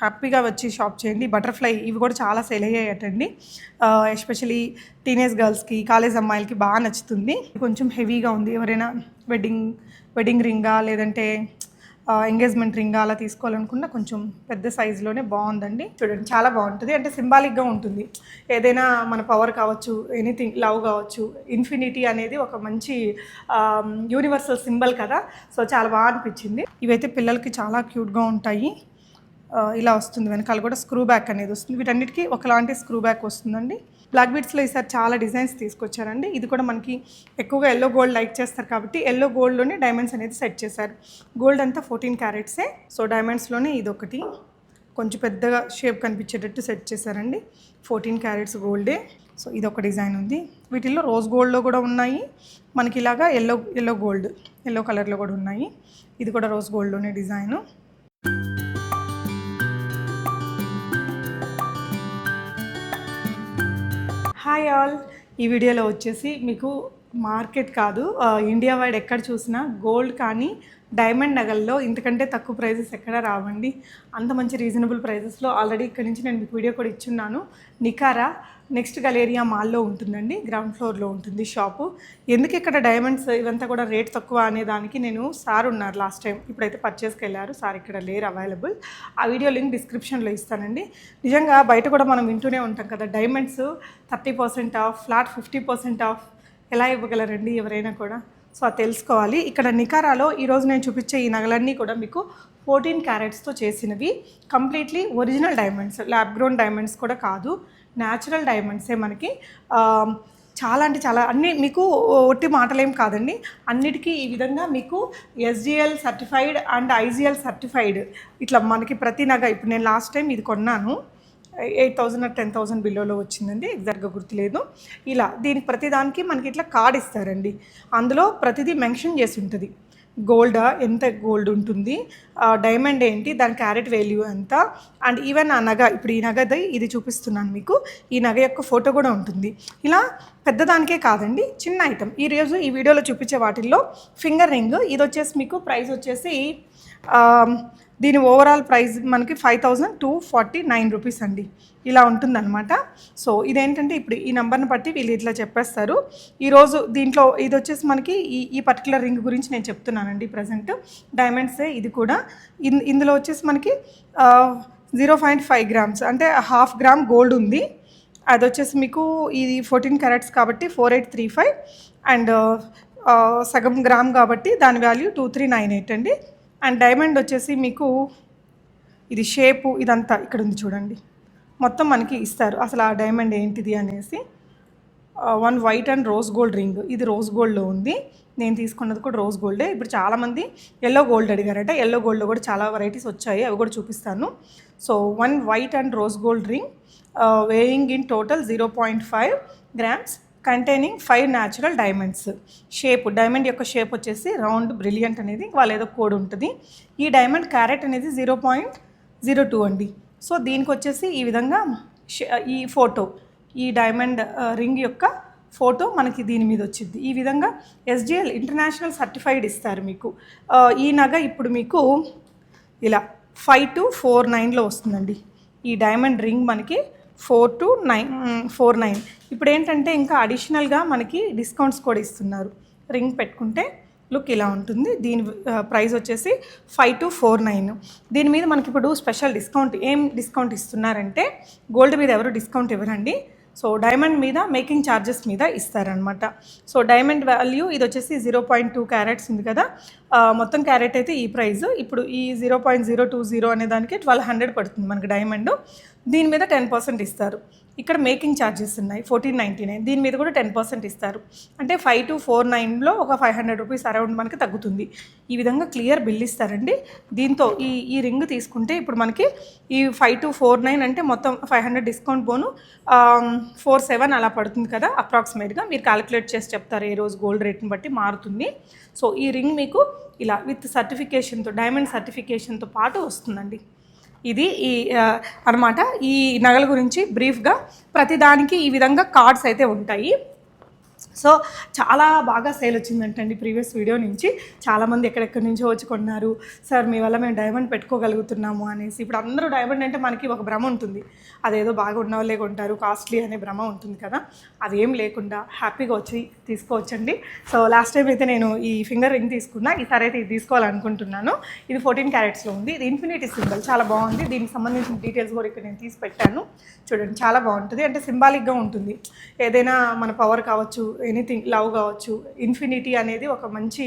హ్యాపీగా వచ్చి షాప్ చేయండి. బటర్ఫ్లై ఇవి కూడా చాలా సేల్ అయ్యాయటండి ఎస్పెషలీ టీనేజ్ గర్ల్స్కి కాలేజ్ అమ్మాయిలకి బాగా నచ్చుతుంది. కొంచెం హెవీగా ఉంది. ఎవరైనా వెడ్డింగ్ వెడ్డింగ్ రింగా లేదంటే ఎంగేజ్మెంట్ రింగ్ అలా తీసుకోవాలనుకున్న కొంచెం పెద్ద సైజులోనే బాగుందండి. చూడండి చాలా బాగుంటుంది. అంటే సింబాలిక్గా ఉంటుంది. ఏదైనా మన పవర్ కావచ్చు ఎనీథింగ్ లవ్ కావచ్చు ఇన్ఫినిటీ అనేది ఒక మంచి యూనివర్సల్ సింబల్ కదా. సో చాలా బాగా అనిపించింది. ఇవైతే పిల్లలకి చాలా క్యూట్గా ఉంటాయి. ఇలా వస్తుంది వెనకాల కూడా స్క్రూ బ్యాక్ అనేది వస్తుంది. వీటన్నిటికీ ఒకలాంటి స్క్రూ బ్యాక్ వస్తుందండి. బ్లాక్ బీట్స్లో ఈసారి చాలా డిజైన్స్ తీసుకొచ్చారండి. ఇది కూడా మనకి ఎక్కువగా ఎల్లో గోల్డ్ లైక్ చేస్తారు కాబట్టి ఎల్లో గోల్డ్లోనే డైమండ్స్ అనేది సెట్ చేశారు. గోల్డ్ అంతా ఫోర్టీన్ క్యారెట్సే సో డైమండ్స్లోనే ఇది ఒకటి. కొంచెం పెద్దగా షేప్ కనిపించేటట్టు సెట్ చేశారండి. ఫోర్టీన్ క్యారెట్స్ గోల్డే సో ఇది ఒక డిజైన్ ఉంది. వీటిల్లో రోజ్ గోల్డ్లో కూడా ఉన్నాయి. మనకి ఇలాగా ఎల్లో ఎల్లో గోల్డ్ ఎల్లో కలర్లో కూడా ఉన్నాయి. ఇది కూడా రోజ్ గోల్డ్లోనే డిజైను హాయ్ ఆల్ ఈ వీడియోలో వచ్చేసి మీకు మార్కెట్ కాదు ఇండియా వైడ్ ఎక్కడ చూసినా గోల్డ్ కానీ డైమండ్ నగల్లో ఇంతకంటే తక్కువ ప్రైజెస్ ఎక్కడ రావండి. అంత మంచి రీజనబుల్ ప్రైజెస్లో ఆల్రెడీ ఇక్కడ నుంచి నేను మీకు వీడియో కూడా ఇచ్చున్నాను. నికారా నెక్స్ట్ గలేరియా మాల్లో ఉంటుందండి. గ్రౌండ్ ఫ్లోర్లో ఉంటుంది షాపు. ఎందుకు ఇక్కడ డైమండ్స్ ఇవంతా కూడా రేట్ తక్కువ అనే దానికి నేను సార్ ఉన్నారు లాస్ట్ టైం. ఇప్పుడైతే పర్చేస్కి వెళ్ళారు. సార్ ఇక్కడ లేరు అవైలబుల్. ఆ వీడియో లింక్ డిస్క్రిప్షన్లో ఇస్తానండి. నిజంగా బయట కూడా మనం వింటూనే ఉంటాం కదా diamonds thirty percent off flat fifty percent off. ఎలా ఇవ్వగలరండి ఎవరైనా కూడా? సో అది తెలుసుకోవాలి. ఇక్కడ నికారాలో ఈరోజు నేను చూపించే ఈ నగలన్నీ కూడా మీకు ఫోర్టీన్ క్యారెట్స్తో చేసినవి. Completely original diamonds lab grown diamonds కూడా కాదు. న్యాచురల్ డైమండ్సే మనకి. చాలా అంటే చాలా అన్ని మీకు ఒట్టి మాటలేం కాదండి. అన్నిటికీ ఈ విధంగా మీకు SGL certified and IGL certified ఇట్లా మనకి ప్రతి నగ ఇప్పుడు నేను లాస్ట్ టైం ఇది కొన్నాను. ఎయిట్ థౌజండ్ టెన్ థౌసండ్ బిలోలో వచ్చిందండి. ఎగ్జాక్ట్గా గుర్తులేదు. ఇలా దీనికి ప్రతిదానికి మనకి ఇట్లా కార్డ్ ఇస్తారండి. అందులో ప్రతిదీ మెన్షన్ చేసి ఉంటుంది. గోల్డ్ ఎంత గోల్డ్ ఉంటుంది డైమండ్ ఏంటి దాని క్యారెట్ వాల్యూ ఎంత అండ్ ఈవెన్ ఆ నగ ఇప్పుడు ఈ నగది ఇది చూపిస్తున్నాను మీకు. ఈ నగ యొక్క ఫోటో కూడా ఉంటుంది. ఇలా పెద్దదానికే కాదండి చిన్న ఐటమ్. ఈ రోజు ఈ వీడియోలో చూపించే వాటిల్లో ఫింగర్ రింగ్ ఇది వచ్చేసి మీకు ప్రైస్ వచ్చేసి దీని ఓవరాల్ ప్రైస్ మనకి five thousand two forty nine rupees అండి. ఇలా ఉంటుందన్నమాట. సో ఇదేంటంటే ఇప్పుడు ఈ నెంబర్ని బట్టి వీళ్ళు ఇట్లా చెప్పేస్తారు. ఈరోజు దీంట్లో ఇది వచ్చేసి మనకి ఈ ఈ పర్టికులర్ రింగ్ గురించి నేను చెప్తున్నానండి ప్రజెంట్ డైమండ్సే ఇది కూడా. ఇన్ ఇందులో వచ్చేసి మనకి జీరో పాయింట్ ఫైవ్ గ్రామ్స్ అంటే హాఫ్ గ్రామ్ గోల్డ్ ఉంది. అది వచ్చేసి మీకు ఇది ఫోర్టీన్ క్యారెట్స్ కాబట్టి four eight three five and సగం గ్రామ్ కాబట్టి దాని value two three nine eight అండి. అండ్ డైమండ్ వచ్చేసి మీకు ఇది షేపు ఇదంతా ఇక్కడ ఉంది చూడండి. మొత్తం మనకి ఇస్తారు. అసలు ఆ డైమండ్ ఏంటిది అనేసి one white and rose gold ring. ఇది రోజ్ గోల్డ్లో ఉంది. నేను తీసుకున్నది కూడా రోజ్ గోల్డే. ఇప్పుడు చాలామంది ఎల్లో గోల్డ్ అడిగారట. ఎల్లో గోల్డ్లో కూడా చాలా వెరైటీస్ వచ్చాయి. అవి కూడా చూపిస్తాను. So one white and rose gold ring weighing in total zero point five grams containing five natural diamonds shape diamond యొక్క షేప్ వచ్చేసి రౌండ్ బ్రిలియంట్ అనేది వాళ్ళ ఏదో కోడ్ ఉంటుంది. ఈ డైమండ్ క్యారెట్ అనేది జీరో పాయింట్ జీరో టూ అండి. సో దీనికి వచ్చేసి ఈ విధంగా షే- ఈ ఫోటో ఈ డైమండ్ రింగ్ యొక్క ఫోటో మనకి దీని మీద వచ్చింది. ఈ విధంగా ఎస్జిఎల్ ఇంటర్నేషనల్ సర్టిఫైడ్ ఇస్తారు మీకు. ఈ నగ ఇప్పుడు మీకు ఇలా ఫైవ్ టు ఫోర్ నైన్లో వస్తుందండి. ఈ డైమండ్ రింగ్ మనకి four two nine four nine. ఇప్పుడు ఏంటంటే ఇంకా అడిషనల్గా మనకి డిస్కౌంట్స్ కూడా ఇస్తున్నారు. రింగ్ పెట్టుకుంటే లుక్ ఇలా ఉంటుంది. దీని ప్రైస్ వచ్చేసి ఫైవ్ టు ఫోర్ నైన్. దీని మీద మనకి ఇప్పుడు స్పెషల్ డిస్కౌంట్ ఏం డిస్కౌంట్ ఇస్తున్నారంటే గోల్డ్ మీద ఎవరు డిస్కౌంట్ ఇవ్వరండి. సో డైమండ్ మీద మేకింగ్ ఛార్జెస్ మీద ఇస్తారనమాట సో డైమండ్ వాల్యూ ఇది వచ్చేసి జీరో పాయింట్ టూ క్యారెట్స్ ఉంది కదా. మొత్తం క్యారెట్ అయితే ఈ ప్రైస్. ఇప్పుడు ఈ zero point zero two zero అనే దానికి ట్వెల్వ్ హండ్రెడ్ పడుతుంది మనకి డైమండ్. దీని మీద టెన్ పర్సెంట్ ఇస్తారు. ఇక్కడ మేకింగ్ ఛార్జెస్ ఉన్నాయి ఫోర్టీన్ నైంటీ నైన్ దీని మీద కూడా టెన్ పర్సెంట్ ఇస్తారు. అంటే ఫైవ్ టు ఫోర్ నైన్లో ఒక ఫైవ్ హండ్రెడ్ రూపీస్ అరౌండ్ మనకి తగ్గుతుంది. ఈ విధంగా క్లియర్ బిల్ ఇస్తారండి. దీంతో ఈ ఈ రింగ్ తీసుకుంటే ఇప్పుడు మనకి ఈ ఫైవ్ టు ఫోర్ నైన్ అంటే మొత్తం ఫైవ్ హండ్రెడ్ డిస్కౌంట్ పోను ఫోర్ సెవెన్ అలా పడుతుంది కదా అప్రాక్సిమేట్గా మీరు క్యాలిక్యులేట్ చేసి చెప్తారు ఏ రోజు గోల్డ్ రేట్ని బట్టి మారుతుంది. సో ఈ రింగ్ మీకు ఇలా విత్ సర్టిఫికేషన్తో డైమండ్ సర్టిఫికేషన్తో పాటు వస్తుందండి. ఇది ఈ అనమాట ఈ నగల గురించి బ్రీఫ్గా ప్రతిదానికి ఈ విధంగా కార్డ్స్ అయితే ఉంటాయి. సో చాలా బాగా సేల్ వచ్చిందంటండి ప్రీవియస్ వీడియో నుంచి. చాలామంది ఎక్కడెక్కడి నుంచో వచ్చి కొన్నారు. సార్ మీ వల్ల మేము డైమండ్ పెట్టుకోగలుగుతున్నాము అనేసి. ఇప్పుడు అందరూ డైమండ్ అంటే మనకి ఒక భ్రమ ఉంటుంది. అదేదో బాగా ఉన్న వాళ్ళే కొంటారు కాస్ట్లీ అనే భ్రమ ఉంటుంది కదా. అదేం లేకుండా హ్యాపీగా వచ్చి తీసుకోవచ్చండి. సో లాస్ట్ టైం అయితే నేను ఈ ఫింగర్ రింగ్ తీసుకున్నా. ఈసారి అయితే ఇది తీసుకోవాలనుకుంటున్నాను. ఇది ఫోర్టీన్ క్యారెట్స్లో ఉంది. ఇది ఇన్ఫినిటీ సింబల్ చాలా బాగుంది. దీనికి సంబంధించిన డీటెయిల్స్ కూడా ఇక్కడ నేను తీసి పెట్టాను. చూడండి చాలా బాగుంటుంది. అంటే సింబాలిక్గా ఉంటుంది. ఏదైనా మన పవర్ కావచ్చు ఎనీథింగ్ లవ్ కావచ్చు. ఇన్ఫినిటీ అనేది ఒక మంచి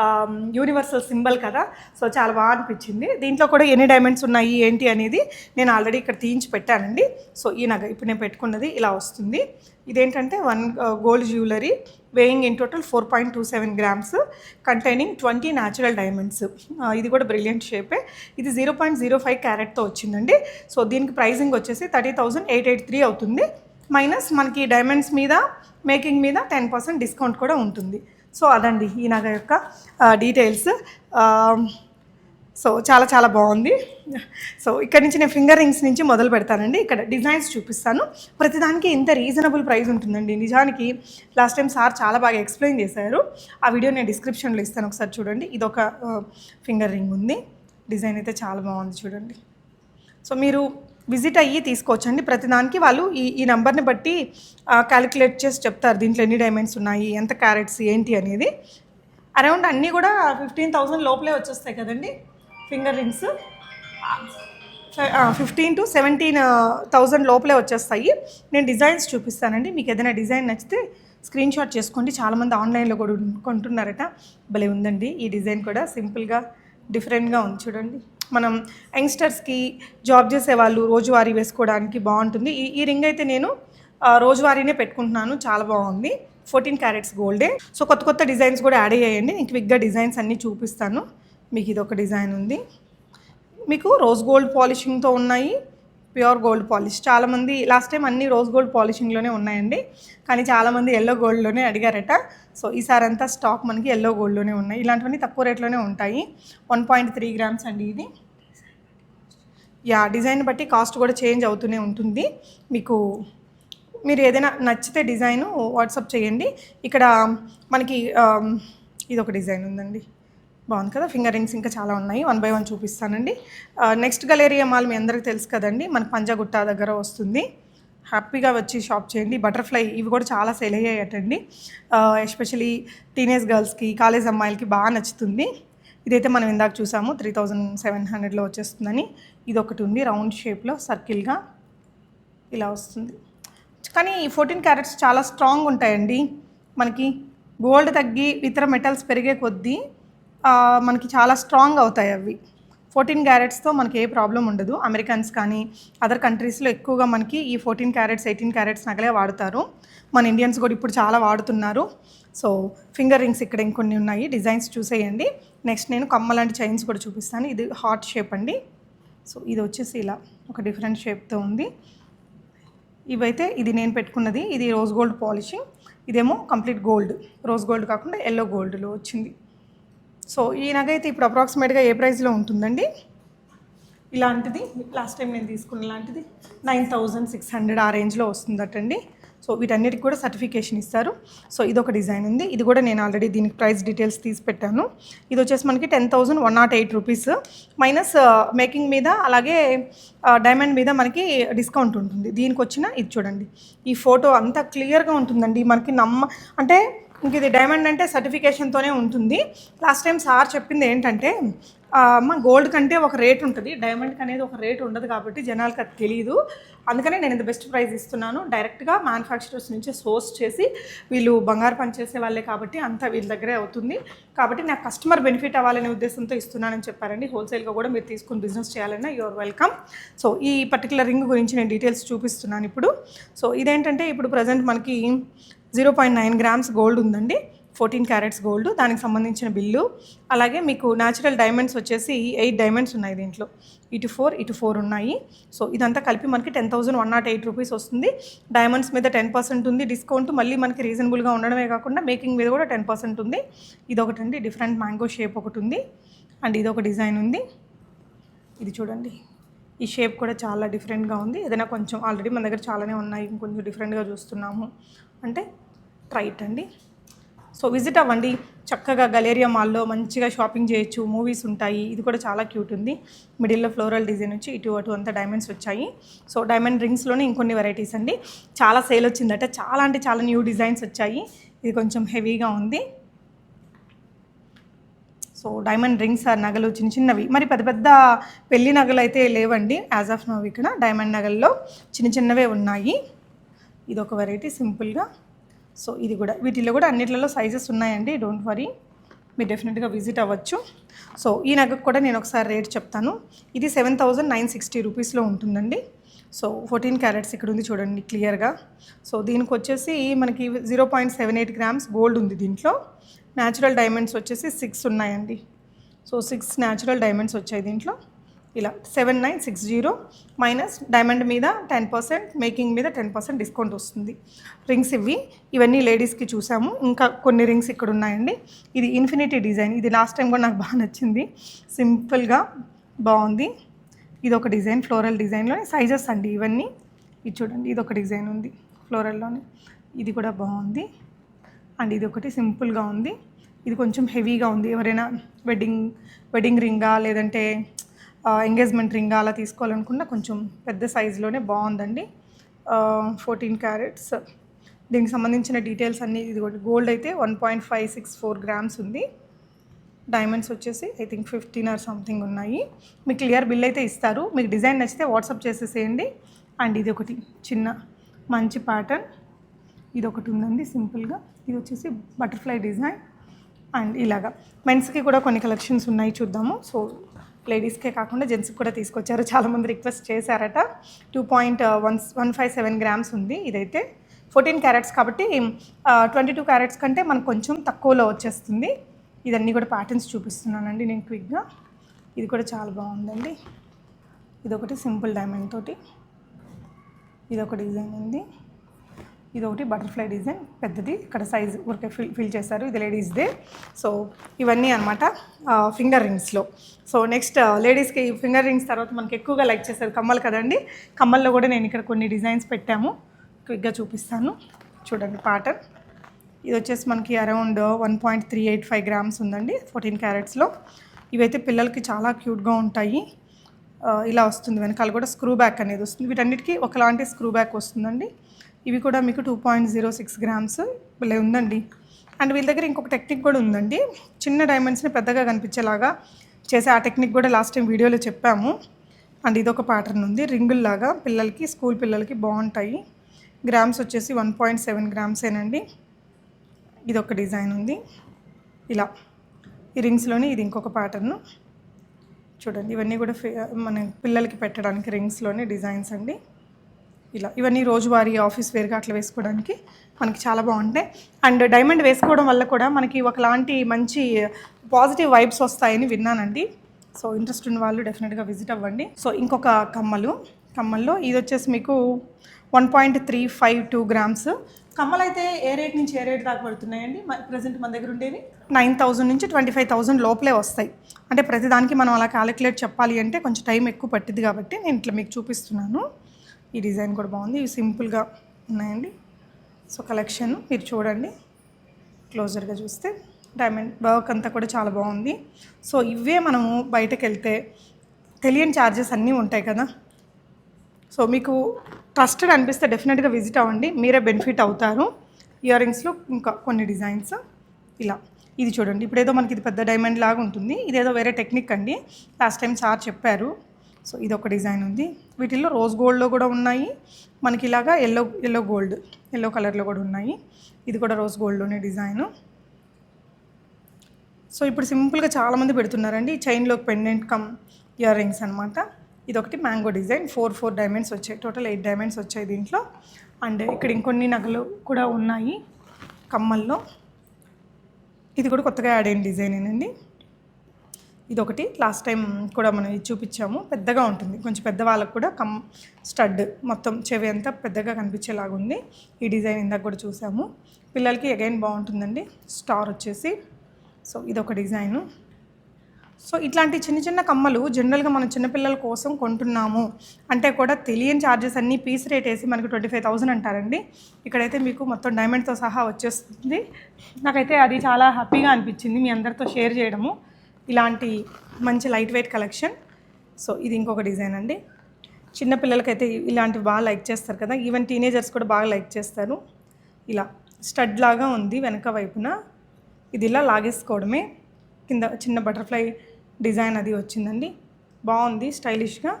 um, యూనివర్సల్ సింబల్ కదా. సో చాలా బాగా అనిపించింది. దీంట్లో కూడా ఎన్ని డైమండ్స్ ఉన్నాయి ఏంటి అనేది నేను ఆల్రెడీ ఇక్కడ తీయించి పెట్టానండి. సో ఈ నగ ఇప్పుడు నేను పెట్టుకున్నది ఇలా వస్తుంది. ఇదేంటంటే one gold jewellery weighing in total four point two seven grams containing twenty natural diamonds ఇది కూడా బ్రిలియంట్ షేపే ఇది జీరో పాయింట్ జీరో ఫైవ్ క్యారెట్తో వచ్చిందండి. సో దీనికి ప్రైజింగ్ వచ్చేసి thirty thousand eight eight three అవుతుంది. మైనస్ మనకి డైమండ్స్ మీద మేకింగ్ మీద టెన్ పర్సెంట్ డిస్కౌంట్ కూడా ఉంటుంది. సో అదండి ఈ నగ యొక్క డీటెయిల్స్ సో చాలా చాలా బాగుంది. సో ఇక్కడ నుంచి నేను ఫింగర్ రింగ్స్ నుంచి మొదలు పెడతానండి. ఇక్కడ డిజైన్స్ చూపిస్తాను. ప్రతిదానికి ఇంత రీజనబుల్ ప్రైస్ ఉంటుందండి. నిజానికి లాస్ట్ టైం సార్ చాలా బాగా ఎక్స్ప్లెయిన్ చేశారు. ఆ వీడియో నేను డిస్క్రిప్షన్లో ఇస్తాను ఒకసారి చూడండి. ఇది ఒక ఫింగర్ రింగ్ ఉంది. డిజైన్ అయితే చాలా బాగుంది చూడండి. సో మీరు విజిట్ అయ్యి తీసుకోవచ్చండి. ప్రతిదానికి వాళ్ళు ఈ ఈ నెంబర్ని బట్టి క్యాలిక్యులేట్ చేసి చెప్తారు. దీంట్లో ఎన్ని డైమండ్స్ ఉన్నాయి ఎంత క్యారెట్స్ ఏంటి అనేది. అరౌండ్ అన్నీ కూడా ఫిఫ్టీన్ థౌజండ్ లోపలే వచ్చేస్తాయి కదండి. Finger rings fifteen to seventeen thousand లోపలే వచ్చేస్తాయి. నేను డిజైన్స్ చూపిస్తానండి. మీకు ఏదైనా డిజైన్ నచ్చితే స్క్రీన్ షాట్ చేసుకోండి చాలామంది ఆన్లైన్లో కూడా కొంటున్నారట. భలే ఉందండి ఈ డిజైన్ కూడా. సింపుల్గా డిఫరెంట్గా ఉంది చూడండి. మనం యంగ్స్టర్స్కి జాబ్ చేసే వాళ్ళు రోజువారీ వేసుకోవడానికి బాగుంటుంది. ఈ ఈ రింగ్ అయితే నేను రోజువారీనే పెట్టుకుంటున్నాను. చాలా బాగుంది. ఫోర్టీన్ క్యారెట్స్ గోల్డే. సో కొత్త కొత్త డిజైన్స్ కూడా యాడ్ అయ్యాయండి. నేను క్విక్గా డిజైన్స్ అన్నీ చూపిస్తాను. మీకు ఇది ఒక డిజైన్ ఉంది. మీకు రోజ్ గోల్డ్ పాలిషింగ్తో ఉన్నాయి. Pure gold polish. చాలామంది లాస్ట్ టైం అన్ని రోజ్ గోల్డ్ పాలిషింగ్లోనే ఉన్నాయండి. కానీ చాలామంది ఎల్లో గోల్డ్లోనే అడిగారట. సో ఈసారి అంతా స్టాక్ మనకి ఎల్లో గోల్డ్లోనే ఉన్నాయి. ఇలాంటివన్నీ తక్కువ రేట్లోనే ఉంటాయి. వన్ పాయింట్ త్రీ గ్రామ్స్ అండి ఇది. యా డిజైన్ బట్టి కాస్ట్ కూడా చేంజ్ అవుతూనే ఉంటుంది. మీకు మీరు ఏదైనా నచ్చితే డిజైను వాట్సాప్ చేయండి. ఇక్కడ మనకి ఇది ఒక డిజైన్ ఉందండి. బాగుంది కదా. ఫింగర్ రింగ్స్ ఇంకా చాలా ఉన్నాయి. వన్ బై వన్ చూపిస్తానండి. నెక్స్ట్ గలేరియా మాల్ మీ అందరికీ తెలుసు కదండి. మన పంజాగుట్ట దగ్గర వస్తుంది. హ్యాపీగా వచ్చి షాప్ చేయండి. బటర్ఫ్లై ఇవి కూడా చాలా సేల్ అయ్యాయటండి. ఎస్పెషలీ టీనేజ్ గర్ల్స్కి కాలేజ్ అమ్మాయిలకి బాగా నచ్చుతుంది. ఇదైతే మనం ఇందాక చూసాము. త్రీ థౌజండ్ సెవెన్ హండ్రెడ్లో వచ్చేస్తుందని. ఇది ఒకటి ఉంది. రౌండ్ షేప్లో సర్కిల్గా ఇలా వస్తుంది. కానీ ఈ ఫోర్టీన్ క్యారెట్స్ చాలా స్ట్రాంగ్ ఉంటాయండి. మనకి గోల్డ్ తగ్గి ఇతర మెటల్స్ పెరిగే కొద్దీ మనకి చాలా స్ట్రాంగ్ అవుతాయి అవి. ఫోర్టీన్ క్యారెట్స్తో మనకి ఏ ప్రాబ్లం ఉండదు. అమెరికన్స్ కానీ అదర్ కంట్రీస్లో ఎక్కువగా మనకి ఈ ఫోర్టీన్ క్యారెట్స్ ఎయిటీన్ క్యారెట్స్ నగలే వాడతారు. మన ఇండియన్స్ కూడా ఇప్పుడు చాలా వాడుతున్నారు. సో ఫింగర్ రింగ్స్ ఇక్కడ ఇంకొన్ని ఉన్నాయి. డిజైన్స్ చూసేయండి. నెక్స్ట్ నేను కమ్మ లాంటి చైన్స్ కూడా చూపిస్తాను. ఇది హార్ట్ షేప్ అండి. సో ఇది వచ్చేసి ఇలా ఒక డిఫరెంట్ షేప్తో ఉంది. ఇవైతే ఇది నేను పెట్టుకున్నది. ఇది రోజ్ గోల్డ్ పాలిషింగ్ ఇదేమో కంప్లీట్ గోల్డ్ రోజ్ గోల్డ్ కాకుండా ఎల్లో గోల్డ్లో వచ్చింది. సో ఈ నగ అయితే ఇప్పుడు అప్రాక్సిమేట్గా ఏ ప్రైస్లో ఉంటుందండి? ఇలాంటిది. లాస్ట్ టైం నేను తీసుకున్న లాంటిది నైన్ థౌజండ్ సిక్స్ హండ్రెడ్ ఆ రేంజ్లో వస్తుందటండి. సో వీటన్నిటికి కూడా సర్టిఫికేషన్ ఇస్తారు. సో ఇది ఒక డిజైన్ ఉంది. ఇది కూడా నేను ఆల్రెడీ దీనికి ప్రైస్ డీటెయిల్స్ తీసి పెట్టాను. ఇది వచ్చేసి మనకి ten thousand one nought eight rupees. Minus making మీద అలాగే డైమండ్ మీద మనకి డిస్కౌంట్ ఉంటుంది. దీనికి వచ్చిన ఇది చూడండి. ఈ ఫోటో అంతా క్లియర్గా ఉంటుందండి. మనకి నమ్మ అంటే ఇంక ఇది డైమండ్ అంటే సర్టిఫికేషన్తోనే ఉంటుంది. లాస్ట్ టైం సార్ చెప్పింది ఏంటంటే మా గోల్డ్ కంటే ఒక రేట్ ఉంటుంది. డైమండ్కి అనేది ఒక రేట్ ఉండదు కాబట్టి జనాలకు అది తెలియదు అందుకనే నేను ఇంత బెస్ట్ ప్రైస్ ఇస్తున్నాను. డైరెక్ట్గా మ్యానుఫ్యాక్చరర్స్ నుంచి సోర్స్ చేసి వీళ్ళు బంగారు పనిచేసే వాళ్ళే కాబట్టి అంతా వీళ్ళ దగ్గరే అవుతుంది. కాబట్టి నాకు కస్టమర్ బెనిఫిట్ అవ్వాలనే ఉద్దేశంతో ఇస్తున్నానని చెప్పారండి. హోల్సేల్గా కూడా మీరు తీసుకుని బిజినెస్ చేయాలన్నా యువర్ వెల్కమ్ సో ఈ పర్టికులర్ రింగ్ గురించి నేను డీటెయిల్స్ చూపిస్తున్నాను ఇప్పుడు. సో ఇదేంటంటే ఇప్పుడు ప్రజెంట్ మనకి zero point nine grams gold ఉందండి. Fourteen carats gold. దానికి సంబంధించిన బిల్లు. అలాగే మీకు న్యాచురల్ డైమండ్స్ వచ్చేసి ఎయిట్ డైమండ్స్ ఉన్నాయి దీంట్లో. ఇటు ఫోర్ ఇటు ఫోర్ ఉన్నాయి. సో ఇదంతా కలిపి మనకి ten thousand one nought eight rupees వస్తుంది. డైమండ్స్ మీద టెన్ పర్సెంట్ ఉంది. డిస్కౌంట్ మళ్ళీ మనకి రీజనబుల్గా ఉండడమే కాకుండా మేకింగ్ మీద కూడా టెన్ పర్సెంట్ ఉంది. ఇది అండి డిఫరెంట్ మ్యాంగో షేప్ ఒకటి ఉంది. అండ్ ఇది ఒక డిజైన్ ఉంది. ఇది చూడండి. ఈ షేప్ కూడా చాలా డిఫరెంట్గా ఉంది. ఏదైనా కొంచెం ఆల్రెడీ మన దగ్గర చాలానే ఉన్నాయి. ఇంకొంచెం డిఫరెంట్గా చూస్తున్నాము. అంటే ట్రైట్ అండి. సో విజిట్ అవ్వండి. చక్కగా గలేరియా మాల్లో మంచిగా షాపింగ్ చేయొచ్చు. మూవీస్ ఉంటాయి. ఇది కూడా చాలా క్యూట్ ఉంది. మిడిల్లో ఫ్లోరల్ డిజైన్ వచ్చి ఇటు అటు అంతా డైమండ్స్ వచ్చాయి. సో డైమండ్ రింగ్స్లోనే ఇంకొన్ని వెరైటీస్ అండి. చాలా సేల్ వచ్చిందట. చాలా అంటే చాలా న్యూ డిజైన్స్ వచ్చాయి. ఇది కొంచెం హెవీగా ఉంది. సో డైమండ్ రింగ్స్ ఆ నగలు చిన్న చిన్నవి. మరి పెద్ద పెద్ద పెళ్ళి నగలు అయితే లేవండి. యాజ్ ఆఫ్ నవ్ ఇక్కడ డైమండ్ నగల్లో చిన్న చిన్నవే ఉన్నాయి. ఇది ఒక వెరైటీ సింపుల్గా సో ఇది కూడా వీటిల్లో కూడా అన్నిట్లలో సైజెస్ ఉన్నాయండి. డోంట్ వరీ మీరు డెఫినెట్గా విజిట్ అవ్వచ్చు. సో ఈ నగకు కూడా నేను ఒకసారి రేట్ చెప్తాను. ఇది సెవెన్ థౌజండ్ నైన్ సిక్స్టీ రూపీస్లో ఉంటుందండి. సో ఫోర్టీన్ క్యారెట్స్ ఇక్కడ ఉంది చూడండి క్లియర్గా సో దీనికి వచ్చేసి మనకి zero point seven eight grams gold ఉంది దీంట్లో. న్యాచురల్ డైమండ్స్ వచ్చేసి సిక్స్ ఉన్నాయండి. సో సిక్స్ న్యాచురల్ డైమండ్స్ వచ్చాయి దీంట్లో. ఇలా seven nine six zero minus diamond మీద టెన్ పర్సెంట్ మేకింగ్ మీద టెన్ పర్సెంట్ డిస్కౌంట్ వస్తుంది. రింగ్స్ ఇవి ఇవన్నీ లేడీస్కి చూసాము. ఇంకా కొన్ని రింగ్స్ ఇక్కడ ఉన్నాయండి. ఇది ఇన్ఫినిటీ డిజైన్ ఇది లాస్ట్ టైం కూడా నాకు బాగా నచ్చింది. సింపుల్గా బాగుంది. ఇది ఒక డిజైన్ ఫ్లోరల్ డిజైన్లోనే సైజెస్ అండి ఇవన్నీ. ఇది చూడండి ఇది ఒక డిజైన్ ఉంది ఫ్లోరల్లోని ఇది కూడా బాగుంది. అండ్ ఇది ఒకటి సింపుల్గా ఉంది. ఇది కొంచెం హెవీగా ఉంది. ఎవరైనా వెడ్డింగ్ వెడ్డింగ్ రింగా లేదంటే ఎంగేజ్మెంట్ రింగ్ అలా తీసుకోవాలనుకున్న కొంచెం పెద్ద సైజులోనే బాగుందండి. ఫోర్టీన్ క్యారెట్స్ దీనికి సంబంధించిన డీటెయిల్స్ అన్నీ ఇది గోల్డ్ అయితే one point five six four grams ఉంది. డైమండ్స్ వచ్చేసి I think fifteen or something ఉన్నాయి. మీకు క్లియర్ బిల్ అయితే ఇస్తారు. మీకు డిజైన్ నచ్చితే వాట్సాప్ చేసేసేయండి. అండ్ ఇది ఒకటి చిన్న మంచి ప్యాటర్న్ ఇది ఒకటి ఉందండి సింపుల్గా ఇది వచ్చేసి బటర్ఫ్లై డిజైన్ అండ్ ఇలాగా. మెన్స్కి కూడా కొన్ని కలెక్షన్స్ ఉన్నాయి చూద్దాము. సో లేడీస్కే కాకుండా జెంట్స్కి కూడా తీసుకొచ్చారు. చాలామంది రిక్వెస్ట్ చేశారట. Two point one one five seven grams ఉంది. ఇదైతే ఫోర్టీన్ క్యారెట్స్ కాబట్టి ట్వంటీ టూ క్యారెట్స్ కంటే మనకు కొంచెం తక్కువలో వచ్చేస్తుంది. ఇదన్నీ కూడా ప్యాటర్న్స్ చూపిస్తున్నానండి నేను క్విక్గా ఇది కూడా చాలా బాగుందండి. ఇది ఒకటి సింపుల్ డైమండ్ తోటి. ఇది ఒక డిజైన్ ఉంది. ఇది ఒకటి బటర్ఫ్లై డిజైన్ పెద్దది. ఇక్కడ సైజ్ ఊరికే ఫిల్ ఫిల్ చేశారు ఇది లేడీస్దే. సో ఇవన్నీ అనమాట ఫింగర్ రింగ్స్లో. సో నెక్స్ట్ లేడీస్కి ఫింగర్ రింగ్స్ తర్వాత మనకి ఎక్కువగా లైక్ చేస్తారు కమ్మలు కదండి. కమ్మల్లో కూడా నేను ఇక్కడ కొన్ని డిజైన్స్ పెట్టాము. క్విక్గా చూపిస్తాను. చూడండి ప్యాటర్న్. ఇది వచ్చేసి మనకి around one point three eight five grams ఉందండి ఫోర్టీన్ క్యారెట్స్లో. ఇవైతే పిల్లలకి చాలా క్యూట్గా ఉంటాయి. ఇలా వస్తుంది. వెనకాల కూడా స్క్రూ బ్యాక్ అనేది వస్తుంది. వీటన్నిటికీ ఒకలాంటి స్క్రూ బ్యాక్ వస్తుందండి. ఇవి కూడా మీకు two point zero six grams భలే ఉందండి. అండ్ వీళ్ళ దగ్గర ఇంకొక టెక్నిక్ కూడా ఉందండి. చిన్న డైమండ్స్ని పెద్దగా కనిపించేలాగా చేసే ఆ టెక్నిక్ కూడా లాస్ట్ టైం వీడియోలో చెప్పాము. అండ్ ఇదొక ప్యాటర్న్ ఉంది. రింగుల్లాగా పిల్లలకి స్కూల్ పిల్లలకి బాగుంటాయి. గ్రామ్స్ వచ్చేసి వన్ పాయింట్ సెవెన్ గ్రామ్సేనండి ఇది ఒక డిజైన్ ఉంది. ఇలా. ఈ రింగ్స్లోని ఇది ఇంకొక ప్యాటర్ను చూడండి ఇవన్నీ కూడా మన పిల్లలకి పెట్టడానికి రింగ్స్లోనే డిజైన్స్ అండి. ఇలా ఇవన్నీ రోజువారీ ఆఫీస్ వేర్గా అట్లా వేసుకోవడానికి మనకి చాలా బాగుంటాయి. అండ్ డైమండ్ వేసుకోవడం వల్ల కూడా మనకి ఒకలాంటి మంచి పాజిటివ్ వైబ్స్ వస్తాయని విన్నానండి. సో ఇంట్రెస్ట్ ఉన్న వాళ్ళు డెఫినెట్గా విజిట్ అవ్వండి. సో ఇంకొక కమ్మలు. కమ్మల్లో ఇది వచ్చేసి మీకు one point three five two grams. కమ్మలు అయితే ఏ రేట్ నుంచి ఏ రేట్ దాకా పడుతున్నాయండి? ప్రజెంట్ మన దగ్గర ఉండేవి నైన్ థౌజండ్ నుంచి ట్వంటీ ఫైవ్ థౌజండ్ లోపలే వస్తాయి. అంటే ప్రతిదానికి మనం అలా క్యాలిక్యులేట్ చెప్పాలి అంటే కొంచెం టైం ఎక్కువ పట్టింది కాబట్టి నేను ఇట్లా మీకు చూపిస్తున్నాను. ఈ డిజైన్ కూడా బాగుంది. ఇవి సింపుల్గా ఉన్నాయండి. సో కలెక్షన్ మీరు చూడండి. క్లోజర్గా చూస్తే డైమండ్ వర్క్ అంతా కూడా చాలా బాగుంది. సో ఇవే మనము బయటకు వెళ్తే తెలియని ఛార్జెస్ అన్నీ ఉంటాయి కదా. సో మీకు ట్రస్టెడ్ అనిపిస్తే డెఫినెట్గా విజిట్ అవ్వండి. మీరే బెనిఫిట్ అవుతారు. ఇయర్ రింగ్స్లో ఇంకా కొన్ని డిజైన్స్ ఇలా. ఇది చూడండి. ఇప్పుడు ఏదో మనకి ఇది పెద్ద డైమండ్ లాగా ఉంటుంది. ఇదేదో వేరే టెక్నిక్ అండి. లాస్ట్ టైం సార్ చెప్పారు. సో ఇది ఒక డిజైన్ ఉంది. వీటిల్లో రోజ్ గోల్డ్లో కూడా ఉన్నాయి. మనకి ఇలాగా ఎల్లో ఎల్లో గోల్డ్ ఎల్లో కలర్లో కూడా ఉన్నాయి. ఇది కూడా రోజ్ గోల్డ్లోనే డిజైను. సో ఇప్పుడు సింపుల్గా చాలామంది పెడుతున్నారండి. చైన్లో పెండెంట్ కమ్ ఇయర్ రింగ్స్ అనమాట ఇది ఒకటి mango design. Four four diamonds వచ్చాయి. టోటల్ ఎయిట్ డైమండ్స్ వచ్చాయి దీంట్లో. అండ్ ఇక్కడ ఇంకొన్ని నగలు కూడా ఉన్నాయి కమ్మల్లో. ఇది కూడా కొత్తగా యాడ్ అయిన డిజైన్ ఏనండి ఒకటి లాస్ట్ టైం కూడా మనం ఇది చూపించాము. పెద్దగా ఉంటుంది. కొంచెం పెద్ద వాళ్ళకు కూడా కమ్ స్టడ్ మొత్తం చెవి అంతా పెద్దగా కనిపించేలాగా ఉంది ఈ డిజైన్ ఇందాక కూడా చూసాము. పిల్లలకి అగైన్ బాగుంటుందండి. స్టార్ వచ్చేసి. సో ఇది ఒక డిజైను. సో ఇట్లాంటి చిన్న చిన్న కమ్మలు జనరల్గా మనం చిన్నపిల్లల కోసం కొంటున్నాము అంటే కూడా తెలియని ఛార్జెస్ అన్నీ పీస్ రేట్ వేసి మనకు ట్వంటీ ఫైవ్ థౌసండ్ అంటారండి. ఇక్కడైతే మీకు మొత్తం డైమండ్తో సహా వచ్చేస్తుంది. నాకైతే అది చాలా హ్యాపీగా అనిపించింది మీ అందరితో షేర్ చేయడము. ఇలాంటి మంచి లైట్ వెయిట్ కలెక్షన్. సో ఇది ఇంకొక డిజైన్ అండి. చిన్న పిల్లలకైతే ఇలాంటివి బాగా లైక్ చేస్తారు కదా. ఈవెన్ టీనేజర్స్ కూడా బాగా లైక్ చేస్తారు. ఇలా స్టడ్ లాగా ఉంది వెనక వైపున. ఇది ఇలా లాగేసుకోవడమే. కింద చిన్న బటర్ఫ్లై డిజైన్ అది వచ్చిందండి. బాగుంది స్టైలిష్గా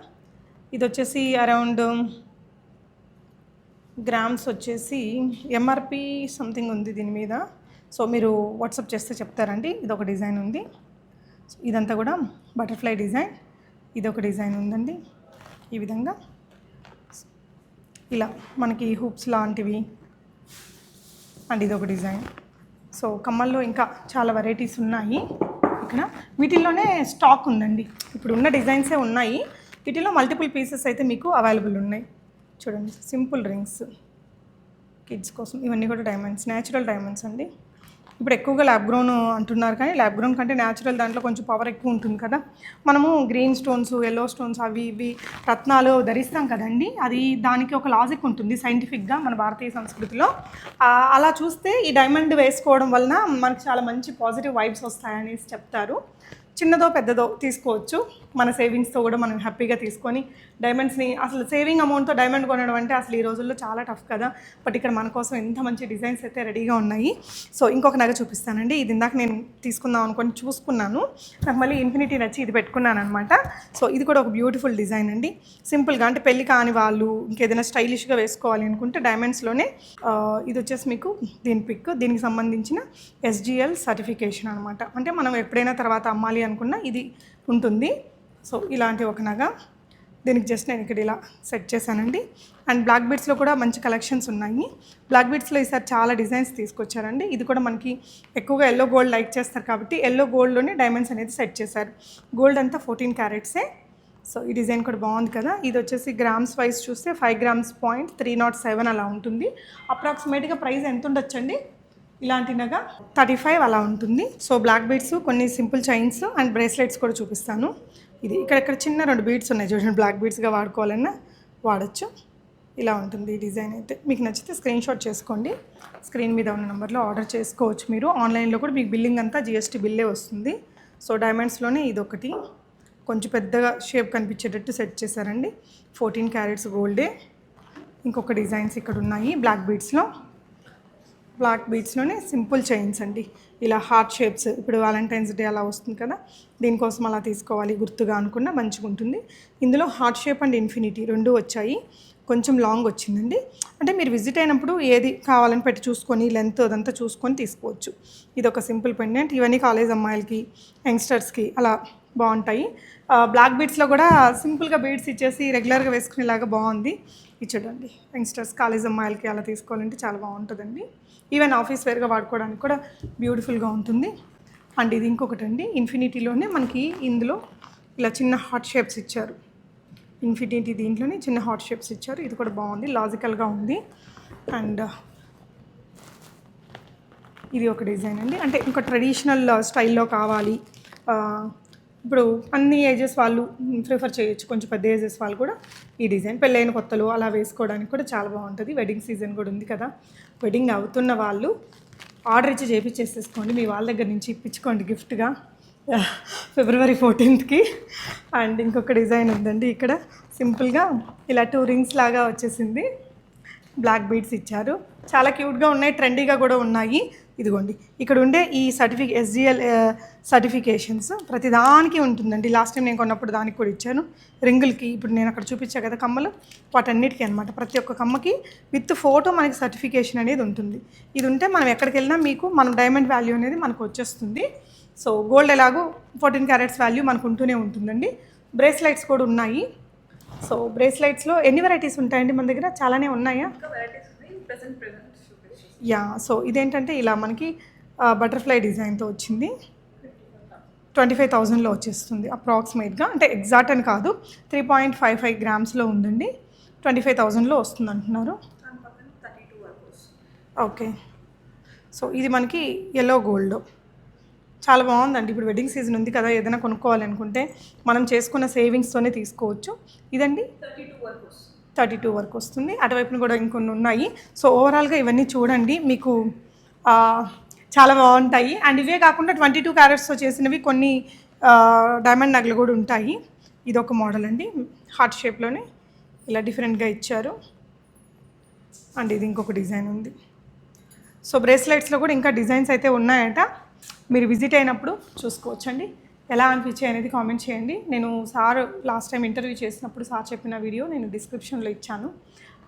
ఇది వచ్చేసి అరౌండ్ గ్రామ్స్ వచ్చేసి ఎంఆర్పి సంథింగ్ ఉంది దీని మీద. సో మీరు వాట్సాప్ చేస్తే చెప్తారండి. ఇది ఒక డిజైన్ ఉంది. ఇదంతా కూడా బటర్ఫ్లై డిజైన్. ఇదొక డిజైన్ ఉందండి. ఈ విధంగా ఇలా మనకి హూప్స్ లాంటివి అండ్ ఇదొక డిజైన్. సో కమ్మల్లో ఇంకా చాలా వెరైటీస్ ఉన్నాయి. ఇక్కడ వీటిల్లోనే స్టాక్ ఉందండి. ఇప్పుడు ఉన్న డిజైన్సే ఉన్నాయి. వీటిలో మల్టిపుల్ పీసెస్ అయితే మీకు అవైలబుల్ ఉన్నాయి. చూడండి సింపుల్ రింగ్స్. కిడ్స్ కోసం ఇవన్నీ కూడా డైమండ్స్ న్యాచురల్ డైమండ్స్ అండి. ఇప్పుడు ఎక్కువగా ల్యాబ్ గ్రోన్ అంటున్నారు కానీ ల్యాబ్ గ్రోన్ కంటే న్యాచురల్ దాంట్లో కొంచెం పవర్ ఎక్కువ ఉంటుంది కదా. మనము గ్రీన్ స్టోన్స్ ఎల్లో స్టోన్స్ అవి ఇవి రత్నాలు ధరిస్తాం కదండి. అది దానికి ఒక లాజిక్ ఉంటుంది సైంటిఫిక్గా మన భారతీయ సంస్కృతిలో. అలా చూస్తే ఈ డైమండ్ వేసుకోవడం వలన మనకు చాలా మంచి పాజిటివ్ వైబ్స్ వస్తాయనేసి చెప్తారు. చిన్నదో పెద్దదో తీసుకోవచ్చు. మన సేవింగ్స్తో కూడా మనం హ్యాపీగా తీసుకొని డైమండ్స్ని అసలు సేవింగ్ అమౌంట్తో డైమండ్ కొనడం అంటే అసలు ఈ రోజుల్లో చాలా టఫ్ కదా. బట్ ఇక్కడ మన కోసం ఎంత మంచి డిజైన్స్ అయితే రెడీగా ఉన్నాయి. సో ఇంకొక నగ చూపిస్తానండి. ఇది ఇందాక నేను తీసుకుందాం అనుకొని చూసుకున్నాను. నాకు మళ్ళీ ఇన్ఫినిటీ నచ్చి ఇది పెట్టుకున్నాను అనమాట సో ఇది కూడా ఒక బ్యూటిఫుల్ డిజైన్ అండి. సింపుల్గా అంటే పెళ్ళి కాని వాళ్ళు ఇంకేదైనా స్టైలిష్గా వేసుకోవాలి అనుకుంటే డైమండ్స్లోనే ఇది వచ్చేసి మీకు దీని పిక్ దీనికి సంబంధించిన ఎస్జిఎల్ సర్టిఫికేషన్ అనమాట అంటే మనం ఎప్పుడైనా తర్వాత అమ్మాలి అనుకున్నా ఇది ఉంటుంది. సో ఇలాంటి ఒక నగ. దీనికి జస్ట్ నేను ఇక్కడ ఇలా సెట్ చేశానండి. అండ్ బ్లాక్ బీడ్స్లో కూడా మంచి కలెక్షన్స్ ఉన్నాయి. బ్లాక్ బీడ్స్లో ఈసారి చాలా డిజైన్స్ తీసుకొచ్చారండి. ఇది కూడా మనకి ఎక్కువగా ఎల్లో గోల్డ్ లైక్ చేస్తారు కాబట్టి ఎల్లో గోల్డ్లోనే డైమండ్స్ అనేది సెట్ చేశారు. గోల్డ్ అంతా ఫోర్టీన్ క్యారెట్సే సో ఈ డిజైన్ కూడా బాగుంది కదా. ఇది వచ్చేసి గ్రామ్స్ వైజ్ చూస్తే five grams point three nought seven అలా ఉంటుంది. అప్రాక్సిమేట్గా ప్రైస్ ఎంత ఉండొచ్చండి? ఇలాంటి నగ థర్టీ ఫైవ్ అలా ఉంటుంది. సో బ్లాక్ బీడ్స్ కొన్ని సింపుల్ చైన్స్ అండ్ బ్రేస్లెట్స్ కూడా చూపిస్తాను. ఇది ఇక్కడ ఇక్కడ చిన్న రెండు బీడ్స్ ఉన్నాయి చూడండి బ్లాక్ బీడ్స్గా వాడుకోవాలన్నా వాడచ్చు. ఇలా ఉంటుంది ఈ డిజైన్ అయితే. మీకు నచ్చితే స్క్రీన్ షాట్ చేసుకోండి. స్క్రీన్ మీద ఉన్న నెంబర్లో ఆర్డర్ చేసుకోవచ్చు మీరు. ఆన్లైన్లో కూడా మీకు బిల్లింగ్ అంతా జిఎస్టీ బిల్లే వస్తుంది. సో డైమండ్స్లోనే ఇది ఒకటి కొంచెం పెద్దగా షేప్ కనిపించేటట్టు సెట్ చేశారండి. ఫోర్టీన్ క్యారెట్స్ గోల్డే. ఇంకొక డిజైన్స్ ఇక్కడ ఉన్నాయి బ్లాక్ బీడ్స్లో. బ్లాక్ బీడ్స్లోనే సింపుల్ చైన్స్ అండి. ఇలా హార్ట్ షేప్స్ ఇప్పుడు వ్యాలంటైన్స్ డే అలా వస్తుంది కదా దీనికోసం అలా తీసుకోవాలి గుర్తుగా అనుకున్నా మంచిగా ఉంటుంది. ఇందులో హార్ట్ షేప్ అండ్ ఇన్ఫినిటీ రెండు వచ్చాయి. కొంచెం లాంగ్ వచ్చిందండి. అంటే మీరు విజిట్ అయినప్పుడు ఏది కావాలని పెట్టి చూసుకొని లెంత్ అదంతా చూసుకొని తీసుకోవచ్చు. ఇది ఒక సింపుల్ పెండెంట్. ఇవన్నీ కాలేజ్ అమ్మాయిలకి యంగ్స్టర్స్కి అలా బాగుంటాయి. బ్లాక్ బీడ్స్లో కూడా సింపుల్గా బీడ్స్ ఇచ్చేసి రెగ్యులర్గా వేసుకునేలాగా బాగుంది. ఇచ్చడండి. యంగ్స్టర్స్ కాలేజ్ అమ్మాయిలకి అలా తీసుకోవాలంటే చాలా బాగుంటుందండి. ఈవెన్ ఆఫీస్ వేర్గా వాడుకోవడానికి కూడా బ్యూటిఫుల్గా ఉంటుంది. అండ్ ఇది ఇంకొకటి అండి ఇన్ఫినిటీలోనే మనకి ఇందులో ఇలా చిన్న హార్ట్ షేప్స్ ఇచ్చారు. ఇన్ఫినిటీ దీంట్లోనే చిన్న హార్ట్ షేప్స్ ఇచ్చారు. ఇది కూడా బాగుంది. లాజికల్గా ఉంది. అండ్ ఇది ఒక డిజైన్ అండి. అంటే ఇంకా ట్రెడిషనల్ స్టైల్లో కావాలి. ఇప్పుడు అన్ని ఏజెస్ వాళ్ళు ప్రిఫర్ చేయొచ్చు. కొంచెం పెద్ద ఏజెస్ వాళ్ళు కూడా ఈ డిజైన్ పెళ్ళైన కొత్తలు అలా వేసుకోవడానికి కూడా చాలా బాగుంటుంది. వెడ్డింగ్ సీజన్ కూడా ఉంది కదా. వెడ్డింగ్ అవుతున్న వాళ్ళు ఆర్డర్ ఇచ్చి చేపించేసేసుకోండి మీ వాళ్ళ దగ్గర నుంచి ఇప్పించుకోండి గిఫ్ట్గా ఫిబ్రవరి ఫోర్టీన్త్కి అండ్ ఇంకొక డిజైన్ ఉందండి ఇక్కడ. సింపుల్గా ఇలా టూ రింగ్స్ లాగా వచ్చేసింది. బ్లాక్ బీడ్స్ ఇచ్చారు. చాలా క్యూట్గా ఉన్నాయి. ట్రెండీగా కూడా ఉన్నాయి. ఇదిగోండి ఇక్కడ ఉండే ఈ సర్టిఫికే ఎస్జిఎల్ సర్టిఫికేషన్స్ ప్రతిదానికి ఉంటుందండి. లాస్ట్ టైం నేను కొన్నప్పుడు దానికి కూడా ఇచ్చాను. రింగులకి ఇప్పుడు నేను అక్కడ చూపించా కదా కమ్మలు వాటన్నిటికీ అనమాట ప్రతి ఒక్క కమ్మకి విత్ ఫోటో మనకి సర్టిఫికేషన్ అనేది ఉంటుంది. ఇది ఉంటే మనం ఎక్కడికి వెళ్ళినా మీకు మనం డైమండ్ వాల్యూ అనేది మనకు వచ్చేస్తుంది. సో గోల్డ్ ఎలాగో ఫోర్టీన్ క్యారెట్స్ వాల్యూ మనకు ఉంటూనే ఉంటుందండి. బ్రేస్లైట్స్ కూడా ఉన్నాయి. సో బ్రేస్లైట్స్లో ఎన్ని వెరైటీస్ ఉంటాయండి మన దగ్గర? చాలానే ఉన్నాయా? యా సో ఇదేంటంటే ఇలా మనకి బటర్ఫ్లై డిజైన్తో వచ్చింది. ట్వంటీ ఫైవ్ థౌజండ్లో వచ్చేస్తుంది అప్రాక్సిమేట్గా. అంటే ఎగ్జాక్ట్ అని కాదు త్రీ పాయింట్ ఫైవ్ ఫైవ్ గ్రామ్స్లో ఉందండి. ట్వంటీ ఫైవ్ థౌజండ్లో వస్తుంది అంటున్నారు. ఓకే. సో ఇది మనకి ఎల్లో గోల్డ్ చాలా బాగుందండి. ఇప్పుడు వెడ్డింగ్ సీజన్ ఉంది కదా ఏదైనా కొనుక్కోవాలనుకుంటే మనం చేసుకున్న సేవింగ్స్తోనే తీసుకోవచ్చు. ఇదండి? థర్టీ టూ థర్టీ టూ వరకు వస్తుంది. అటువైపున కూడా ఇంకొన్ని ఉన్నాయి. సో ఓవరాల్గా ఇవన్నీ చూడండి. మీకు చాలా బాగుంటాయి. అండ్ ఇవే కాకుండా ట్వంటీ టూ క్యారెట్స్తో చేసినవి కొన్ని డైమండ్ నగలు కూడా ఉంటాయి. ఇది ఒక మోడల్ అండి హార్ట్ షేప్లోనే ఇలా డిఫరెంట్గా ఇచ్చారు. అండ్ ఇది ఇంకొక డిజైన్ ఉంది. సో బ్రేస్లెట్స్లో కూడా ఇంకా డిజైన్స్ అయితే ఉన్నాయట. మీరు విజిట్ అయినప్పుడు చూసుకోవచ్చండి. ఎలా అనిపించాయి అనేది కామెంట్ చేయండి. నేను సార్ లాస్ట్ టైం ఇంటర్వ్యూ చేసినప్పుడు సార్ చెప్పిన వీడియో నేను డిస్క్రిప్షన్లో ఇచ్చాను.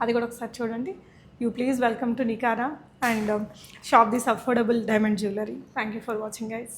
అది కూడా ఒకసారి చూడండి. You please welcome to Nikara and shop this affordable diamond jewellery thank you for watching guys